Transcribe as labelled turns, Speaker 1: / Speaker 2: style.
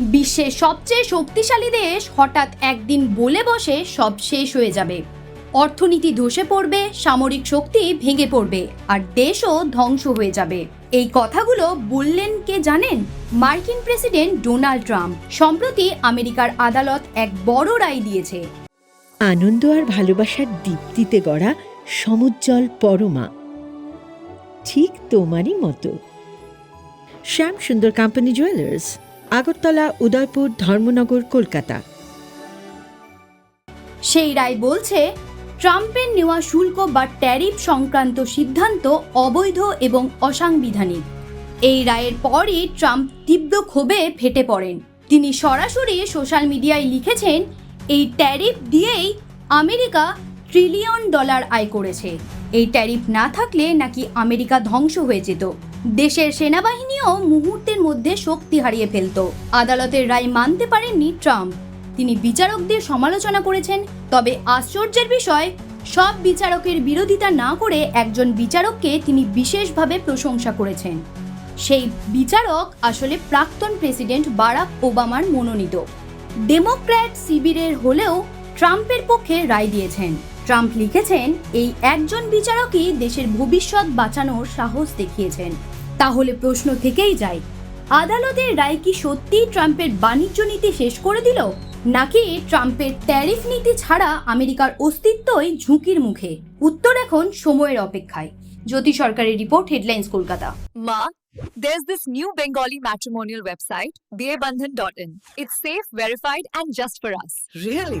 Speaker 1: বিশ্বের সবচেয়ে শক্তিশালী দেশ হঠাৎ একদিন বলে বসে সব শেষ হয়ে যাবে। অর্থনীতি ধসে পড়বে, সামরিক শক্তি ভেঙে পড়বে, আর দেশও ধ্বংস হয়ে যাবে। এই কথাগুলো বললেন কে জানেন? মার্কিন প্রেসিডেন্ট ডোনাল্ড ট্রাম্প, সম্প্রতি আমেরিকার আদালত এক বড় রায় দিয়েছে।
Speaker 2: আনন্দ আর ভালোবাসার দীপ্তিতে গড়া সমুজ্জ্বল পরমা। ঠিক তোমারই মতো। Shyam Sundar company jewellers Agartala, Udaipur, Dharmanagar, Kolkata.
Speaker 1: সেই রায় বলছে, ট্রাম্পের নেওয়া শুল্ক বা ট্যারিফ সংক্রান্ত সিদ্ধান্ত অবৈধ এবং অসাংবিধানিক। এই রায়ের পরই ট্রাম্প তীব্র ক্ষোভে ফেটে পড়েন। তিনি সরাসরি সোশ্যাল মিডিয়ায় লিখেছেন, এই ট্যারিফ দিয়েই আমেরিকা ট্রিলিয়ন ডলার আয় করেছে। এই ট্যারিফ না থাকলে নাকি আমেরিকা ধ্বংস হয়ে যেত। দেশের সেনাবাহিনীও মুহূর্তের মধ্যে শক্তি হারিয়ে ফেলত। আদালতের রায় মানতে পারেননি ট্রাম্প। তিনি বিচারকদের সমালোচনা করেছেন, তবে আশ্চর্যের বিষয়, সব বিচারকের বিরোধিতা না করে একজন বিচারককে তিনি বিশেষভাবে প্রশংসা করেছেন। সেই বিচারক আসলে প্রাক্তন প্রেসিডেন্ট বারাক ওবামার মনোনীত। ডেমোক্র্যাট শিবিরের হলেও ট্রাম্পের পক্ষে রায় দিয়েছেন। ট্রাম্প লিখেছেন এই একজন বিচারকই দেশের ভবিষ্যৎ বাঁচানোর সাহস দেখিয়েছেন তাহলে প্রশ্ন থেকেই যায় আদালতের রায় কি সত্যিই ট্রাম্পের বাণিজ্য নীতি শেষ করে দিল নাকি ট্রাম্পের ট্যারিফ নীতি ছাড়া আমেরিকার অস্তিত্বই ঝুঁকির মুখে উত্তর এখন সময়ের অপেক্ষায় জ্যোতি সরকারের রিপোর্ট হেডলাইন্স কলকাতা
Speaker 3: মা there's this new Bengali matrimonial website, bearbandhan.in. It's safe, verified, and just for us.
Speaker 4: Really?